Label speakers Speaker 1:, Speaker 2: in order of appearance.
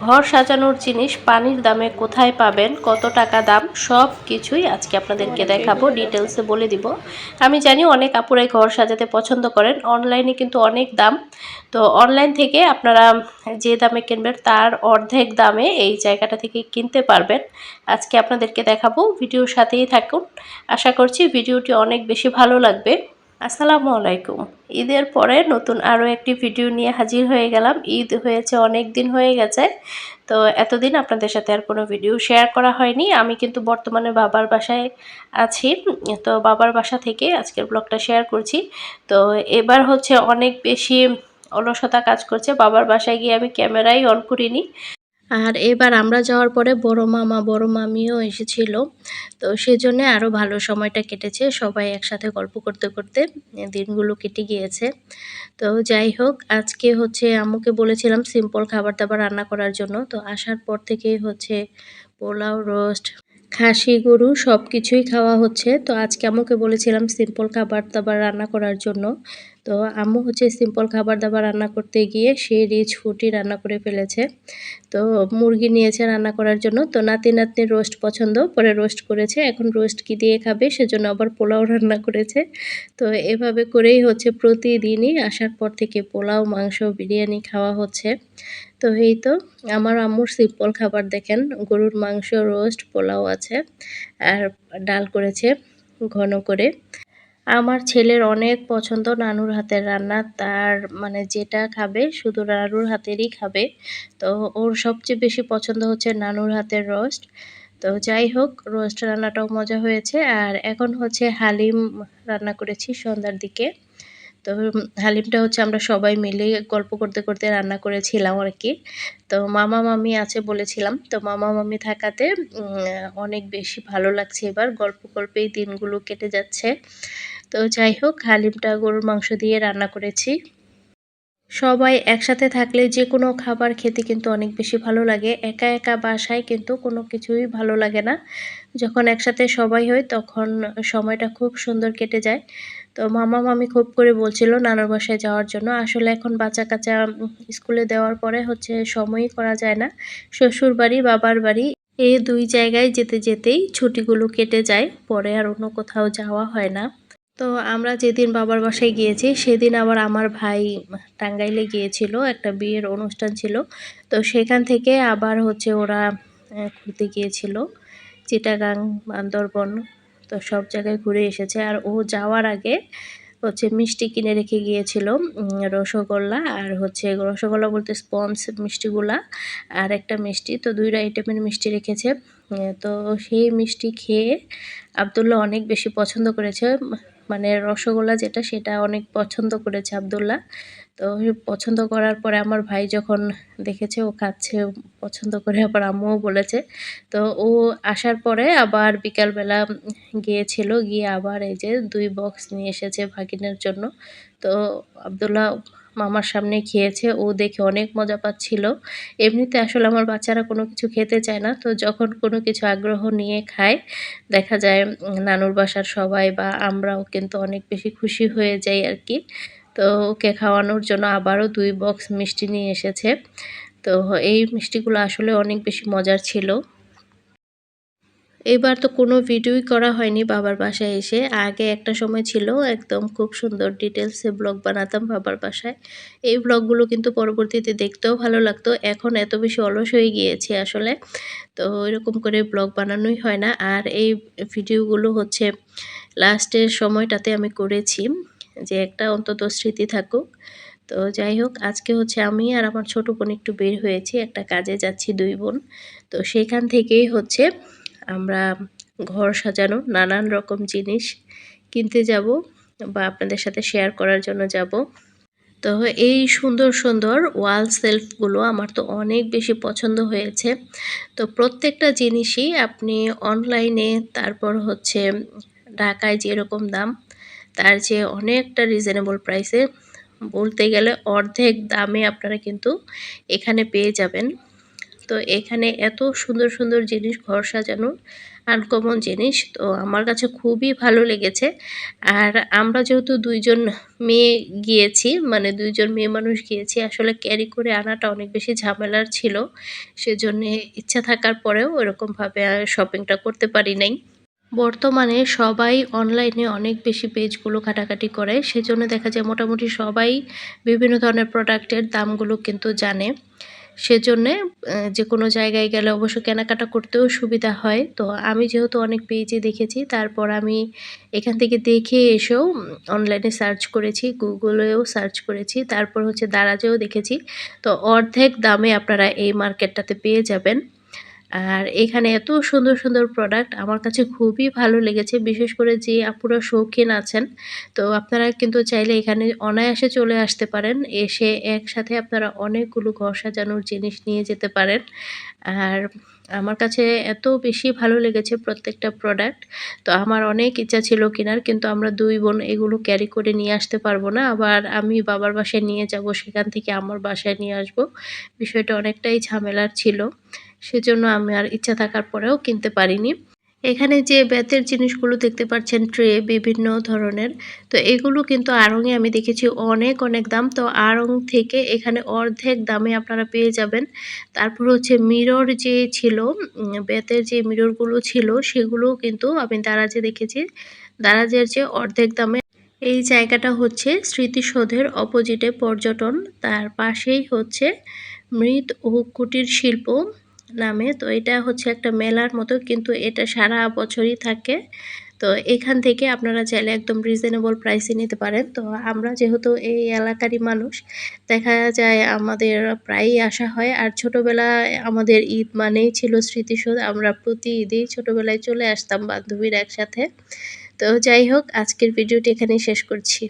Speaker 1: ঘর সাজানোর জিনিস পানির দামে কোথায় পাবেন কত টাকা দাম সব কিছুই আজকে আপনাদেরকে দেখাবো ডিটেলসে বলে দিব। আমি জানি অনেক আপুরাই ঘর সাজাতে পছন্দ করেন অনলাইনে কিন্তু অনেক দাম। তো অনলাইন থেকে আপনারা যে দামে কিনবেন তার অর্ধেক দামে এই জায়গাটা থেকে কিনতে পারবেন। আজকে আপনাদেরকে দেখাবো ভিডিওর সাথেই থাকুন। আশা করছি ভিডিওটি অনেক বেশি ভালো লাগবে। আসসালামু আলাইকুম। ঈদের পরে নতুন আরও একটি ভিডিও নিয়ে হাজির হয়ে গেলাম। ঈদ হয়েছে, অনেক দিন হয়ে গেছে। তো এতদিন আপনাদের সাথে আর কোনো ভিডিও শেয়ার করা হয়নি। আমি কিন্তু বর্তমানে বাবার বাসায় আছি। তো বাবার বাসা থেকে আজকের ব্লগটা শেয়ার করছি। তো এবার হচ্ছে অনেক বেশি অলসতা কাজ করছে। বাবার বাসায় গিয়ে আমি ক্যামেরাই অন করিনি। আর এবার আমরা যাওয়ার পরে বড় মামা, বড় মামিও এসেছিল। তো সেজন্য আরও ভালো সময়টা কেটেছে। সবাই একসাথে গল্প করতে করতে দিনগুলো কেটে গিয়েছে। তো যাই হোক, আজকে হচ্ছে আম্মুকে বলেছিলাম সিম্পল খাবার দাবার রান্না করার জন্য। তো আসার পর থেকেই হচ্ছে পোলাও, রোস্ট, খাসি, গরু সব কিছুই খাওয়া হচ্ছে। তো আজকে আম্মুকে বলেছিলাম সিম্পল খাবার দাবার রান্না করার জন্য। তো আম্মু হচ্ছে সিম্পল খাবার দাবার রান্না করতে গিয়ে সে রিচ ফুটি রান্না করে ফেলেছে। তো মুরগি নিয়েছে রান্না করার জন্য। তো নাতি নাতনির রোস্ট পছন্দ, পরে রোস্ট করেছে। এখন রোস্ট কি দিয়ে খাবে সেজন্য আবার পোলাও রান্না করেছে। তো এভাবে করেই হচ্ছে প্রতিদিনই আসার পর থেকে পোলাও, মাংস, বিরিয়ানি খাওয়া হচ্ছে। তো এই তো আমার আম্মুর সিম্পল খাবার দেখেন। গরুর মাংস রোস্ট পোলাও আছে। আর ডাল করেছে ঘন করে। আমার ছেলের অনেক পছন্দ নানুর হাতের রান্না। তার মানে যেটা খাবে শুধু নানুর হাতেরই খাবে। তো ওর সবচেয়ে বেশি পছন্দ হচ্ছে নানুর হাতের রোস্ট। তো যাই হোক, রোস্ট রান্নাটাও মজা হয়েছে। আর এখন হচ্ছে হালিম রান্না করেছি সন্ধ্যার দিকে। তো হালিমটা হচ্ছে আমরা সবাই মিলে গল্প করতে করতে রান্না করেছিলাম আর কি। তো মামা মামি আছে বলেছিলাম। তো মামা মামি থাকাতে অনেক বেশি ভালো লাগছে এবার। গল্প গল্পেই দিনগুলো কেটে যাচ্ছে। তো যাই হোক, হালিমটা গরুর মাংস দিয়ে রান্না করেছি। সবাই একসাথে থাকলে যে কোনো খাবার খেতে কিন্তু অনেক বেশি ভালো লাগে। একা একা বাসায় কিন্তু কোনো কিছুই ভালো লাগে না। যখন একসাথে সবাই হয় তখন সময়টা খুব সুন্দর কেটে যায়। তো মামা মামি খুব করে বলছিল নানুর বাসায় যাওয়ার জন্য। আসলে এখন বাচ্চা কাচা স্কুলে দেওয়ার পরে হচ্ছে সময়ই করা যায় না। শ্বশুর বাড়ি, বাবার বাড়ি এই দুই জায়গায় যেতে যেতেই ছুটিগুলো কেটে যায়। পরে আর অন্য কোথাও যাওয়া হয় না। তো আমরা যেদিন বাবার বাসায় গিয়েছি, সেদিন আবার আমার ভাই টাঙ্গাইলে গিয়েছিল, একটা বিয়ের অনুষ্ঠান ছিল। তো সেখান থেকে আবার হচ্ছে ওরা ঘুরতে গিয়েছিল, চিটাগাং, বান্দরবন, তো সব জায়গায় ঘুরে এসেছে। আর ও যাওয়ার আগে হচ্ছে মিষ্টি কিনে রেখে গিয়েছিল রসগোল্লা আর হচ্ছে রসগোল্লা বলতে স্পঞ্জ মিষ্টিগুলা আর একটা মিষ্টি। তো দুইটা আইটেমের মিষ্টি রেখেছে। তো সেই মিষ্টি খেয়ে আবদুল্লাহ অনেক বেশি পছন্দ করেছে। মানে রসগোল্লা যেটা, সেটা অনেক পছন্দ করেছে আবদুল্লাহ। তো পছন্দ করার পরে আমার ভাই যখন দেখেছে, ও খাচ্ছে পছন্দ করে, আবার আম্মুও বলেছে। তো ও আসার পরে আবার বিকালবেলা গিয়েছিল, গিয়ে আবার এই যে দুই বক্স নিয়ে এসেছে ভাগিনের জন্য। তো আবদুল্লাহ মামার সামনে খেয়েছে, ও দেখে অনেক মজা পাচ্ছিল। এমনিতে আসলে আমার বাচ্চারা কোনো কিছু খেতে চায় না, তো যখন কোনো কিছু আগ্রহ নিয়ে খায়, দেখা যায় নানুর বাসার সবাই বা আমরাও কিন্তু অনেক বেশি খুশি হয়ে যাই আর কি। তো ওকে খাওয়ানোর জন্য আবারও দুই বক্স মিষ্টি নিয়ে এসেছে। তো এই মিষ্টিগুলো আসলে অনেক বেশি মজার ছিল। এবার তো কোনো ভিডিওই করা হয়নি বাবার বাসায় এসে। আগে একটা সময় ছিল একদম খুব সুন্দর ডিটেলসে ব্লগ বানাতাম বাবার বাসায়। এই ব্লগগুলো কিন্তু পরবর্তীতে দেখতেও ভালো লাগতো। এখন এত বেশি অলস হয়ে গিয়েছে আসলে। তো এরকম করে ব্লগ বানানোই হয় না। আর এই ভিডিওগুলো হচ্ছে লাস্টের সময়টাতে আমি করেছি যে একটা অন্তত স্মৃতি থাকুক। তো যাই হোক, আজকে হচ্ছে আমি আর আমার ছোটো বোন একটু বের হয়েছি। একটা কাজে যাচ্ছি দুই বোন। তো সেখান থেকেই হচ্ছে আমরা ঘর সাজানো, নানান রকম জিনিস কিনতে যাব বা আপনাদের সাথে শেয়ার করার জন্য যাব। তো এই সুন্দর সুন্দর ওয়াল সেলফগুলো আমার তো অনেক বেশি পছন্দ হয়েছে। তো প্রত্যেকটা জিনিসই আপনি অনলাইনে তারপর হচ্ছে ঢাকায় যেরকম দাম, তার চেয়ে অনেকটা রিজনেবল প্রাইসে বলতে গেলে অর্ধেক দামে আপনারা কিন্তু এখানে পেয়ে যাবেন। তো এখানে এত সুন্দর সুন্দর জিনিস ঘর সাজানোর আনকমন জিনিস, তো আমার কাছে খুবই ভালো লেগেছে। আর আমরা যেহেতু দুইজন মেয়ে গিয়েছি মানে দুইজন মেয়ে মানুষ গিয়েছি, আসলে ক্যারি করে আনাটা অনেক বেশি ঝামেলার ছিল। সেজন্যে ইচ্ছা থাকার পরেও ওরকমভাবে শপিংটা করতে পারি নাই। বর্তমানে সবাই অনলাইনে অনেক বেশি পেজগুলো ঘাটাঘাটি করে, সেজন্য দেখা যায় মোটামুটি সবাই বিভিন্ন ধরনের প্রোডাক্টের দামগুলো কিন্তু জানে। সেজন্যে যে কোনো জায়গায় গেলে অবশ্য কেনাকাটা করতেও সুবিধা হয়। তো আমি যেহেতু অনেক পেজে দেখেছি, তারপর আমি এখান থেকে দেখে এসেও অনলাইনে সার্চ করেছি গুগলেও সার্চ করেছি, তারপর হচ্ছে দারাজেও দেখেছি। তো অর্ধেক দামে আপনারা এই মার্কেটটাতে পেয়ে যাবেন। আর এখানে এত সুন্দর সুন্দর প্রোডাক্ট আমার কাছে খুবই ভালো লেগেছে। বিশেষ করে যে আপুরা শৌখিন আছেন, তো আপনারা কিন্তু চাইলে এখানে অনায়াসে চলে আসতে পারেন। এসে একসাথে আপনারা অনেকগুলো ঘর সাজানোর জিনিস নিয়ে যেতে পারেন। আর আমার কাছে এত বেশি ভালো লেগেছে প্রত্যেকটা প্রোডাক্ট তো আমার অনেক ইচ্ছা ছিল কেনার, কিন্তু আমরা দুই বোন এগুলো ক্যারি করে নিয়ে আসতে পারব না। আবার আমি বাবার বাসায় নিয়ে যাব, সেখান থেকে আমার বাসায় নিয়ে আসব। বিষয়টা অনেকটাই ঝামেলার ছিল। সেজন্য আমি আর ইচ্ছা থাকার পরেও কিনতে পারিনি। এখানে যে বেতের জিনিসগুলো দেখতে পাচ্ছেন, ট্রে, বিভিন্ন ধরনের, তো এগুলো কিন্তু আড়ংয়ে আমি দেখেছি অনেক অনেক দাম। তো আড়ং থেকে এখানে অর্ধেক দামে আপনারা পেয়ে যাবেন। তারপর হচ্ছে মিরর যে ছিল বেতের যে মিররগুলো ছিল সেগুলো কিন্তু আমি দারাজে দেখেছি। দারাজের যে অর্ধেক দামে এই জায়গাটা হচ্ছে স্মৃতিসৌধের অপোজিটে পর্যটন। তার পাশেই হচ্ছে মৃৎ ও কুটির শিল্প। নামে। তো এটা হচ্ছে একটা মেলার মতো, কিন্তু এটা সারা বছরই থাকে। তো এখান থেকে আপনারা চাইলে একদম রিজনেবল প্রাইসে নিতে পারেন। তো আমরা যেহেতু এই এলাকারই মানুষ, দেখা যায় আমাদের প্রায়ই আসা হয়। আর ছোটোবেলায় আমাদের ঈদ মানেই ছিল স্মৃতিসৌধ। আমরা প্রতি ঈদেই ছোটোবেলায় চলে আসতাম বান্ধবীর একসাথে। তো যাই হোক, আজকের ভিডিওটি এখানেই শেষ করছি।